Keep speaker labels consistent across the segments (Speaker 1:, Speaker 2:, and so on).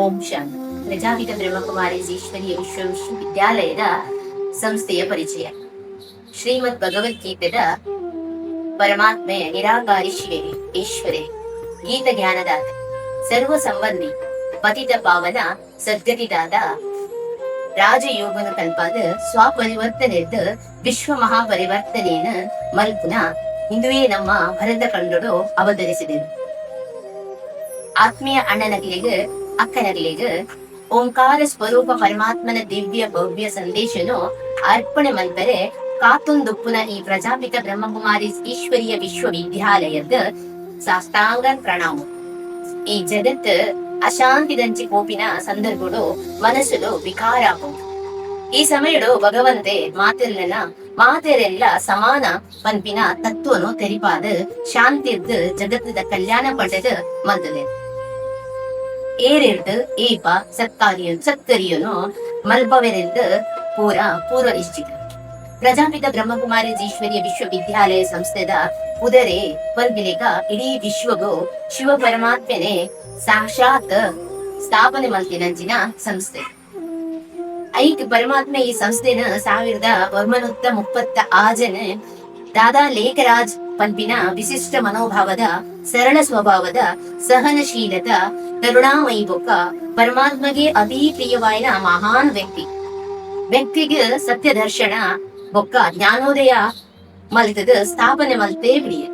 Speaker 1: ಓಂ ಶಾಂತಿ ಪ್ರಜಾಪಿತ ಬ್ರಹ್ಮಕುಮಾರಿ ಈಶ್ವರಿಯ ವಿಶ್ವ ವಿಶ್ವವಿದ್ಯಾಲಯದ ಸಂಸ್ಥೆಯ ಪರಿಚಯ. ಶ್ರೀಮದ್ ಭಗವದ್ಗೀತೆದ ಪರಮಾತ್ಮೆಯ ನಿರಾಕಾರಿ ಶಿವೆ, ಈಶ್ವರೇ, ಗೀತ ಜ್ಞಾನದಾತ, ಸರ್ವ ಸಂಬಂಧಿ ಪತಿತ ಪಾವನ ಸದ್ಗತಿದಾದ ರಾಜಯೋಗನ ಕಲ್ಪಾದ ಸ್ವಪರಿವರ್ತನೆದ ವಿಶ್ವ ಮಹಾಪರಿವರ್ತನೆಯ ಮಲ್ಪುನ ಇಂದುವೇ ನಮ್ಮ ಭರತ ಕಂಡರು ಅವತರಿಸಿದರು. ಆತ್ಮೀಯ ಅಣ್ಣನಗಳಿಗೆ ಅಕ್ಕನಗಳಿಗೆ ಓಂಕಾರ ಸ್ವರೂಪ ಪರಮಾತ್ಮನ ದಿವ್ಯ ಭವ್ಯ ಸಂದೇಶನು ಅರ್ಪಣೆ ಮಲ್ಪರೆ ಕಾತುಂದುಪ್ಪುನ ಈ ಪ್ರಜಾಪಿತ ಬ್ರಹ್ಮಕುಮಾರಿ ಈಶ್ವರಿಯ ವಿಶ್ವವಿದ್ಯಾಲಯದ ಸಾಷ್ಟಾಂಗ ಪ್ರಣಾಮ. ಈ ಜಗತ್ ಅಶಾಂತಿದಂಚಿ ಕೋಪಿನ ಸಂದರ್ಭಡು ಮನಸ್ಸುಲು ವಿಕಾರ ಈ ಸಮಯಡು ಭಗವಂತೆ ಮಾತೆಲ್ಲನ ಮಾತೆರೆಲ್ಲ ಸಮಾನ ಪಂಪಿನ ತತ್ವನು ತೆರಿಪಾದ ಶಾಂತಿರ್ದು ಜಗತ್ತದ ಕಲ್ಯಾಣ ಪಡೆದ ಮಲ್ದದೆ ಏರಿರ್ದು, ಏಪ ಸತ್ಕಾರಿಯ ಸತ್ಕರಿಯನು ಮಲ್ಬವೆರೆಂದು ಪೂರ ಇಷ್ಟಿತ ಪ್ರಜಾಪಿತ ಬ್ರಹ್ಮಕುಮಾರಿ ಜೀಶ್ವರಿಯ ವಿಶ್ವವಿದ್ಯಾಲಯ ಸಂಸ್ಥೆದ ಉದರೆ ಪಲ್ಬಿಲೆಗ ಇಡೀ ವಿಶ್ವಗೂ ಶಿವ ಪರಮಾತ್ಮನೆ ಸಾಕ್ಷಾತ್ ಸ್ಥಾಪನೆ ಮಲ್ತಿನಂಚಿನ ಸಂಸ್ಥೆ. ಐಕ್ ಪರಮಾತ್ಮ ಈ ಸಂಸ್ಥೆನ ಸಾವಿರದ ಒಂಬೈನೂರ ಮುಪ್ಪತ್ತ ಆಜನ ದಾದಾ ಲೇಖರಾಜ್ ಪಂಪಿನ ವಿಶಿಷ್ಟ ಮನೋಭಾವದ ಸರಳ ಸ್ವಭಾವದ ಸಹನಶೀಲತ ಕರುಣಾಮಯಿ ಬೊಕ್ಕ ಪರಮಾತ್ಮಗೆ ಅತೀ ಪ್ರಿಯವಾಯಿನ ಮಹಾನ್ ವ್ಯಕ್ತಿ. ವ್ಯಕ್ತಿಗೆ ಸತ್ಯ ದರ್ಶನ ಬೊಕ್ಕ ಜ್ಞಾನೋದಯ ಮಲ್ತದ ಸ್ಥಾಪನೆ ಮಲ್ತೇ ಬಿಡಿಯ.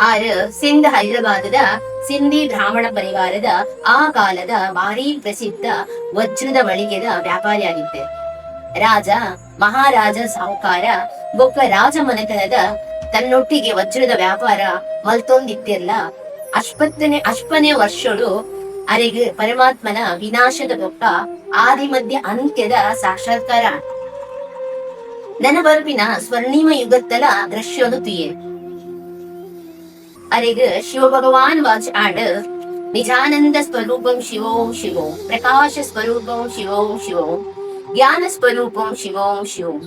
Speaker 1: ಆರ ಸಿಂಧ್ ಹೈದರಾಬಾದದ ಸಿಂಧಿ ಬ್ರಾಹ್ಮಣ ಪರಿವಾರದ ಆ ಕಾಲದ ಭಾರಿ ಪ್ರಸಿದ್ಧ ವಜ್ರದ ಮಳಿಗೆದ ವ್ಯಾಪಾರಿಯಾಗಿದ್ದೆ. ರಾಜ, ಮಹಾರಾಜ ಸಾಹುಕಾರ ಬೊಕ್ಕ ರಾಜ ಮನೆತನದ ತನ್ನೊಟ್ಟಿಗೆ ವಜ್ರದ ವ್ಯಾಪಾರ ಮಲ್ತೊಂದಿತ್ತೆಲ್ಲ ಅಶ್ಪತ್ತನೆ ಅಷ್ಟನೇ ವರ್ಷಳು, ಅರೆಗೆ ಪರಮಾತ್ಮನ ವಿನಾಶದ ಗೊಪ್ಪ ಆದಿ ಮಧ್ಯ ಅಂತ್ಯದ ಸಾಕ್ಷಾತ್ಕಾರ. ನನ್ನ ಬರುವಿನ ಸ್ವರ್ಣಿಮ ಯುಗತ್ತಲ ದೃಶ್ಯನು ತುಯೆ. ಅರೆಗೆ ಶಿವಭಗವಾನ್ ವಾಚ್ ಆಡ್ ನಿಜಾನಂದ ಸ್ವರೂಪಂ ಶಿವೋಂ ಶಿವೋಂ, ಪ್ರಕಾಶ ಸ್ವರೂಪಂ ಶಿವೋಂ ಶಿವೋಂ, ಜ್ಞಾನ ಸ್ವರೂಪಂ ಶಿವೋಂ ಶಿವೋಂ.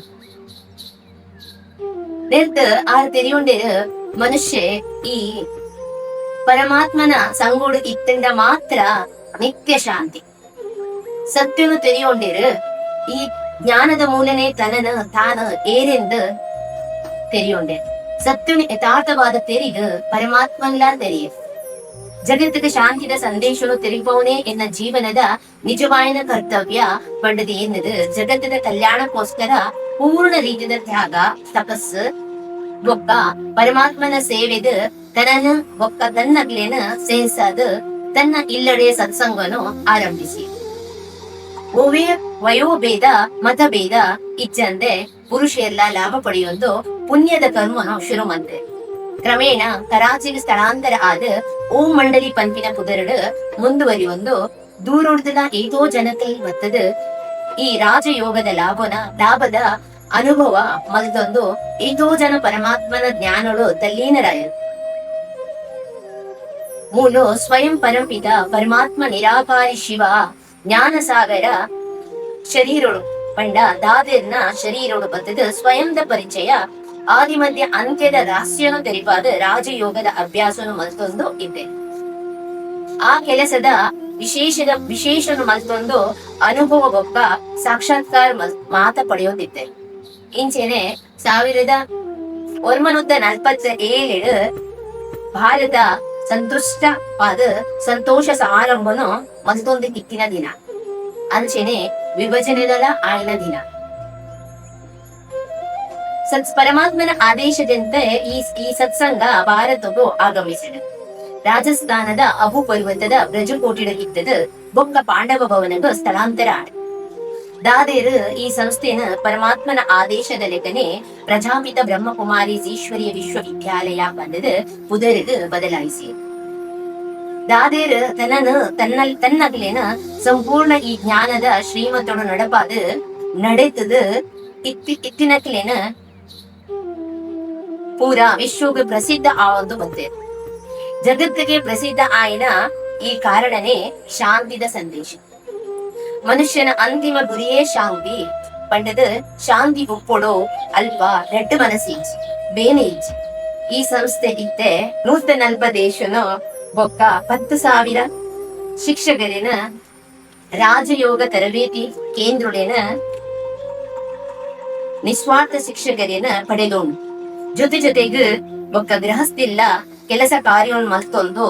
Speaker 1: ನಿರ್ತ ಆರ್ ತೆರೆಯೊಂಡೆರ ಮನುಷ್ಯ ಈ ಪರಮಾತ್ಮನ ಸಂಗೂಡು ಇತ್ತಂಡ ಮಾತ್ರ ನಿತ್ಯ ಶಾಂತಿ ಸತ್ಯನು ತೆರೆಯೊಂಡೆರು ಈ ಜ್ಞಾನದ ಮೂಲನೆ ತನನ ತಾನ ಏರೆಂದು ತೆರೆಯೊಂಡೆ ಸತ್ಯನ ಯಥಾರ್ಥವಾದ ತೆರಿದು ಪರಮಾತ್ಮನ್ಲ ತೆರೆಯ ಜಗತ್ತಿಗೆ ಶಾಂತಿದ ಸಂದೇಶನು ತೆರಿಪವನೇ ಎನ್ನ ಜೀವನದ ನಿಜವಾಯಿನ ಕರ್ತವ್ಯ ಪಡೆದು ಎನ್ನದು ಜಗತ್ತದ ಕಲ್ಯಾಣಕ್ಕೋಸ್ಕರ ಪೂರ್ಣ ರೀತಿಯ ತ್ಯಾಗ ತಪಸ್ಸು ಒಬ್ಬ ಪರಮಾತ್ಮನ ಸೇವೆದು ತನ್ನನ್ನು ಒಕ್ಕ ತನ್ನಗ್ಲೇನ ಸೇರಿಸದು ತನ್ನ ಇಲ್ಲಡೆ ಸತ್ಸಂಗನು ಆರಂಭಿಸಿ. ಓವೇ ವಯೋಭೇದ ಮತಭೇದ ಇಚ್ಚಂದೆ ಪುರುಷೆಲ್ಲ ಲಾಭ ಪಡೆಯೊಂದು ಪುಣ್ಯದ ಕರ್ಮನು ಶುರು ಮಂತೆ ಕ್ರಮೇಣ ಕರಾಚಿಗೆ ಸ್ಥಳಾಂತರ ಆದ ಓಂ ಮಂಡಲಿ ಪಂಪಿನ ಪುದರಡು ಮುಂದುವರಿಯೊಂದು ದೂರೋಡ್ದಲ ಏತೋ ಜನತೆ ಮತ್ತದ ಈ ರಾಜಯೋಗದ ಲಾಭನ, ಲಾಭದ ಅನುಭವ ಮಲ್ದೊಂದು ಏತೋ ಜನ ಪರಮಾತ್ಮನ ಜ್ಞಾನಗಳು ತಲ್ಲೀನರಾಯರು. ಮೂಲು ಸ್ವಯಂ ಪರಂಪಿತ ಪರಮಾತ್ಮ ನಿರಾಕಾರಿ ಶಿವ ಜ್ಞಾನ ಸಾಗರ ಶರೀರೊಳು. ಪಂಡ ದಾದಿರ್ನ ಶರೀರೊಳು ಬತ್ತದ ಸ್ವಯಂದ ಪರಿಚಯ ಆದಿ ಮಧ್ಯ ಅಂತ್ಯದ ರಹಸ್ಯನು ತೆರಿಪಾದ ರಾಜಯೋಗದ ಅಭ್ಯಾಸನು ಮಲ್ತೊಂದು ಇದೆ. ಆ ಕೆಲಸದ ವಿಶೇಷದ ವಿಶೇಷನು ಮಲ್ತೊಂದು ಅನುಭವ ಒಬ್ಬ ಸಾಕ್ಷಾತ್ಕಾರ ಮಾತ ಪಡೆಯೋದಿದ್ದೆ ಇಂಚೆನೆ ಸಾವಿರದ ಒಂಬೈನೂರ ನಲ್ವತ್ತ ಏಳು ಭಾರತ ಸಂತುಷ್ಟವಾದ ಸಂತೋಷ ಸಾರಂಭನು ಮತ್ತೊಂದು ಕಿಕ್ಕಿನ ದಿನ. ಅಂಚೆನೆ ವಿಭಜನೆಗಳ ಆಯ್ನ ದಿನ. ಸತ್ ಪರಮಾತ್ಮನ ಆದೇಶದಂತೆ ಈ ಈ ಸತ್ಸಂಗ ಭಾರತವು ಆಗಮಿಸಿದೆ. ರಾಜಸ್ಥಾನದ ಅಬು ಪರ್ವತದ ಬ್ರಜಕೋಟಿಡ ಇದ್ದದ ಬೊಕ್ಕ ಪಾಂಡವ ಭವನಗ ಸ್ಥಳಾಂತರ ಆಡ ದಾದೇರು ಈ ಸಂಸ್ಥೆನ ಪರಮಾತ್ಮನ ಆದೇಶದ ಲೆಕ್ಕನೆ ಪ್ರಜಾಪಿತ ಬ್ರಹ್ಮಕುಮಾರಿ ಈಶ್ವರಿಯ ವಿಶ್ವವಿದ್ಯಾಲಯ ಬಂದದ ಪುದರಿದು ಬದಲಾಯಿಸಿ. ದಾದೇರ್ ತನನು ತನ್ನ ತನ್ನಗಲೇನ ಸಂಪೂರ್ಣ ಈ ಜ್ಞಾನದ ಶ್ರೀಮಂತೊಡು ನಡಪಾದ, ನಡೆತದ ಇತ್ತಿ ಇತ್ತಿನಕ್ಲೇನ ಪೂರ ವಿಶ್ವಗ ಪ್ರಸಿದ್ಧ ಆವೊಂದು ಬಂತೆ ಜಗತ್ತಿಗೆ ಪ್ರಸಿದ್ಧ ಆಯ್ನ ಈ ಕಾರಣನೇ ಶಾಂತಿದ ಸಂದೇಶ. ಮನುಷ್ಯನ ಅಂತಿಮ ಗುರಿಯೇ ಶಾಂತಿ ಪಂಡದ ಶಾಂತಿ ಒಪ್ಪೊಡೋ ಅಲ್ಪ ರೆಡ್ ಮನಸ್ಸಿ ಬೇನೇಜ್ ಈ ಸಂಸ್ಥೆ ಇತ್ತೆ ನೂತನ ಅಲ್ಪ ದೇಶನು ಬೊಕ್ಕ ಹತ್ತು ಸಾವಿರ. ಶಿಕ್ಷಕರೇನ ರಾಜಯೋಗ ತರಬೇತಿ ಕೇಂದ್ರೇನ ನಿಸ್ವಾರ್ಥ ಶಿಕ್ಷಕರೇನ ಪಡೆದೋಣು. ಜೊತೆ ಜೊತೆಗೆ ಬೊಕ್ಕ ಗೃಹಸ್ಥಿಲ್ಲ ಕೆಲಸ ಕಾರ್ಯವನ್ನು ಮತ್ತೊಂದು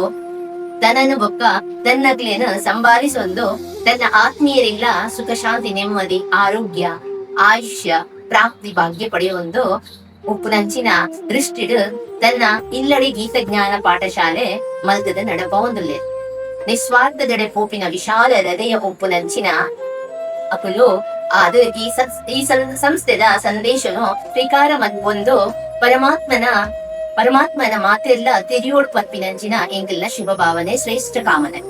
Speaker 1: ತನ್ನನ್ನು ಬೊಕ್ಕ ತನ್ನಗ್ಲೇನ ಸಂಭಾಲಿಸೊಂದು, ತನ್ನ ಆತ್ಮೀಯರಿಲ್ಲ ಸುಖ ಶಾಂತಿ ನೆಮ್ಮದಿ, ಆರೋಗ್ಯ, ಆಯುಷ್ಯ, ಪ್ರಾಪ್ತಿ ಭಾಗ್ಯ ಪಡೆಯೊಂದು ಉಪ್ಪುನಂಚಿನ ದೃಷ್ಟಿಡು ತನ್ನ ಇಲ್ಲಡಿ ಗೀತಜ್ಞಾನ ಪಾಠಶಾಲೆ ಮಲ್ತದ ನಡಪೊಂದುಲ್ಲೆ ನಿಸ್ವಾರ್ಥದೆಡೆ ಪೋಪಿನ ವಿಶಾಲ ಹೃದಯ ಉಪ್ಪುನಂಚಿನ ಅಕುಲು ಅದು ಈ ಈ ಸಂಸ್ಥೆದ ಸಂದೇಶನು ಸ್ವೀಕಾರ ಒಂದು ಪರಮಾತ್ಮನ ಪರಮಾತ್ಮನ ಮಾತೆಲ್ಲ ತಿರಿಯೋಡ್ ಪಪ್ಪಿನಂಚಿನ ಎಂಗೆಲ್ಲ ಶುಭ ಭಾವನೆ ಶ್ರೇಷ್ಠ ಕಾಮನೆ.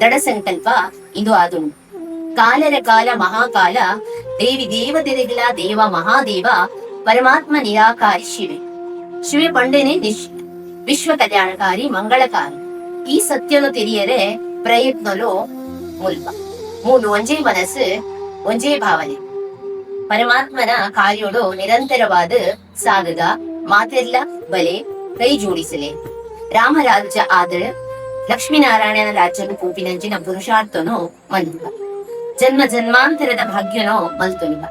Speaker 1: ದಡ ಸಂಕಲ್ಪ ಇದು ಅದು ಕಾಲರ ಕಾಲ ಮಹಾಕಾಲ, ದೇವಿ ದೇವತೆಗಳ ದೇವ ಮಹಾದೇವ ಪರಮಾತ್ಮ ನಿರಾಕಾರಿ ಶಿವೆ ಶಿವೆ ಪಂಡೆನೆ ನಿಶ್ ವಿಶ್ವ ಕಲ್ಯಾಣಕಾರಿ ಮಂಗಳಕಾರಿ ಈ ಸತ್ಯನು ತಿಳಿಯರೆ ಪ್ರಯತ್ನಲು ಮುಲ್ಪ ಮೂಲು ಒಂಜೇ ಮನಸ್ಸು ಒಂಜೇ ಭಾವನೆ ಪರಮಾತ್ಮನ ಕಾರ್ಯೋಡು ನಿರಂತರವಾದ ಸಾಗದ ಮಾತೆಲ್ಲ ಬಲೆ ಕೈ ಜೋಡಿಸಲೆ ರಾಮರಾಜ್ಯ ಆದ್ರೆ ಲಕ್ಷ್ಮೀನಾರಾಯಣನ ರಾಜ್ಯನು ಪೂಪಿನಂಚಿನ ಪುರುಷಾರ್ಥನು ಮಲ್ಕ ಜನ್ಮ ಜನ್ಮಾಂತರದ ಭಾಗ್ಯನೋ ಮಲ್ತೊಲಿಗ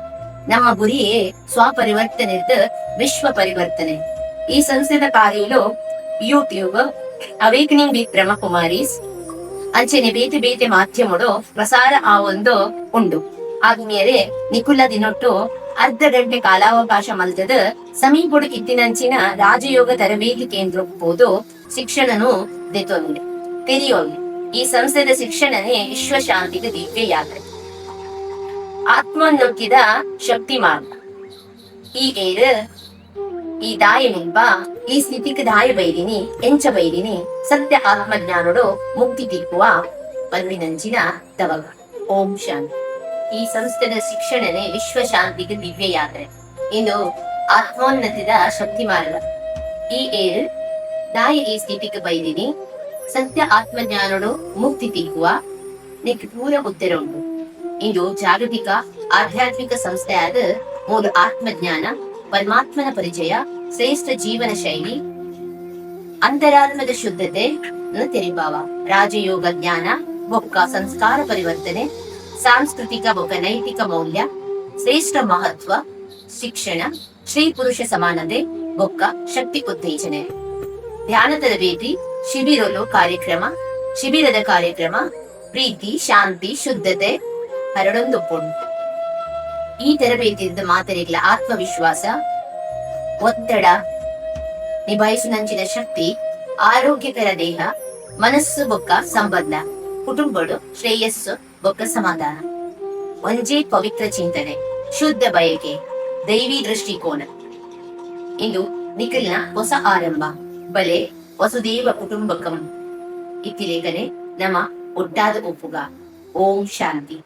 Speaker 1: ನಮ್ಮ ಗುರಿಯೇ ಸ್ವಪರಿವರ್ತನೆ ವಿಶ್ವ ಪರಿವರ್ತನೆ. ಈ ಸಂಸ್ಥೆದ ಕಾರ್ಯಲು ಯೂಟ್ಯೂಬ್, ಅವೇಕನಿಂಗ್ ವಿತ್ ಬ್ರಹ್ಮಕುಮಾರೀಸ್, ಅಂಚೆನೆ ಬೇತೆ ಬೇತೆ ಮಾಧ್ಯಮಡು ಪ್ರಸಾರ ಆ ಒಂದು ಉಂಡು ನಿಕುಲ ದಿನೊಟ್ಟು ಅರ್ಧ ಗಂಟೆ ಕಾಲಾವಕಾಶ ಮಲ್ತದ ಸಮೀಪಡು ಇತ್ತಿನಂಚಿನ ರಾಜಯೋಗ ತರಬೇತಿ ಕೇಂದ್ರ ಹೋದು ಶಿಕ್ಷಣನು ದೆತೊಂದೆ ತೆರಿಯೋಂದೆ. ಈ ಸಂಸ್ಥೆದ ಶಿಕ್ಷಣನೇ ವಿಶ್ವಶಾಂತಿಗೆ ದಿವ್ಯ ಯಾತ್ರೆ ಆತ್ಮನ್ನೊಕ್ಕಿದ ಶಕ್ತಿ ಮಾರ್ಗ ಈ ಏರ್ ಈ ದಾಯ ಎಂಬ ಈ ಸ್ಥಿತಿಗೆ ದಾಯ ಬೈರಿನಿ ಎಂಚ ಬೈದಿನಿ, ಸತ್ಯ ಆತ್ಮಜ್ಞಾನಡು ಮುಕ್ತಿ ತಿಕ್ಕುವ ಪಲ್ವಿನಂಜಿನ ತವಗ ಓಂ ಶಾಂತಿ. ಈ ಸಂಸ್ಥೆದ ಶಿಕ್ಷಣನೇ ವಿಶ್ವ ಶಾಂತಿಗೆ ದಿವ್ಯ ಇದು ಆತ್ಮೋನ್ನತಿದ ಶಕ್ತಿ ಮಾರ್ಗ ಈ ಏರ್ ದಾಯ ಈ ಸ್ಥಿತಿಗೆ ಬೈದಿನಿ, ಸತ್ಯ ಆತ್ಮಜ್ಞಾನಡು ಮುಕ್ತಿ ತಿಕ್ಕುವ ನಿಕ್ ಪೂರ ಉತ್ತರ ಉಂಟು ಇದು ಜಾಗತಿಕ ಆಧ್ಯಾತ್ಮಿಕ ಸಂಸ್ಥೆಯಾದ ಮೂಲ ಆತ್ಮಜ್ಞಾನ, ಪರಮಾತ್ಮನ ಪರಿಚಯ, ಶ್ರೇಷ್ಠ ಜೀವನ ಶೈಲಿ, ಅಂತರಾತ್ಮದ ಶುದ್ಧತೆ ತೆರಿಭಾವ ರಾಜಯೋಗ ಜ್ಞಾನ, ಬೊಕ್ಕ ಸಂಸ್ಕಾರ ಪರಿವರ್ತನೆ, ಸಾಂಸ್ಕೃತಿಕ ಬೊಕ್ಕ ನೈತಿಕ ಮೌಲ್ಯ, ಶ್ರೇಷ್ಠ ಮಹತ್ವ, ಶಿಕ್ಷಣ ಶ್ರೀ ಪುರುಷ ಸಮಾನತೆ, ಬೊಕ್ಕ ಶಕ್ತಿ ಉತ್ತೇಜನೆ. ಧ್ಯಾನ ತರಬೇತಿ, ಶಿಬಿರಲು ಕಾರ್ಯಕ್ರಮ, ಶಿಬಿರದ ಕಾರ್ಯಕ್ರಮ, ಪ್ರೀತಿ, ಶಾಂತಿ, ಶುದ್ಧತೆ ಹರಡೊಂದು ಪುಣ್ ಈ ತರಬೇತಿಯಿಂದ ಮಾತರಿಗಳ ಆತ್ಮವಿಶ್ವಾಸ, ಒತ್ತಡ ನಿಭಾಯಿಸುನಂಚಿನ ಶಕ್ತಿ, ಆರೋಗ್ಯಕರ ದೇಹ, ಮನಸ್ಸು ಬೊಕ್ಕ ಸಂಬಂಧ ಕುಟುಂಬಡು ಶ್ರೇಯಸ್ಸು ಬೊಕ್ಕ ಸಮಾಧಾನ. ಒಂಜೇ ಪವಿತ್ರ ಚಿಂತನೆ, ಶುದ್ಧ ಬಯಕೆ, ದೈವಿ ದೃಷ್ಟಿಕೋನ. ಇದು ನಿಖಿಲ್ನ ಹೊಸ ಆರಂಭ, ಬಲೆ ವಸುದೇವ ಕುಟುಂಬಕಂ. ಇತ್ತಿಲೇಖನೆ ನಮ್ಮ ಒಟ್ಟಾದ ಒಪ್ಪುಗ. ಓಂ ಶಾಂತಿ.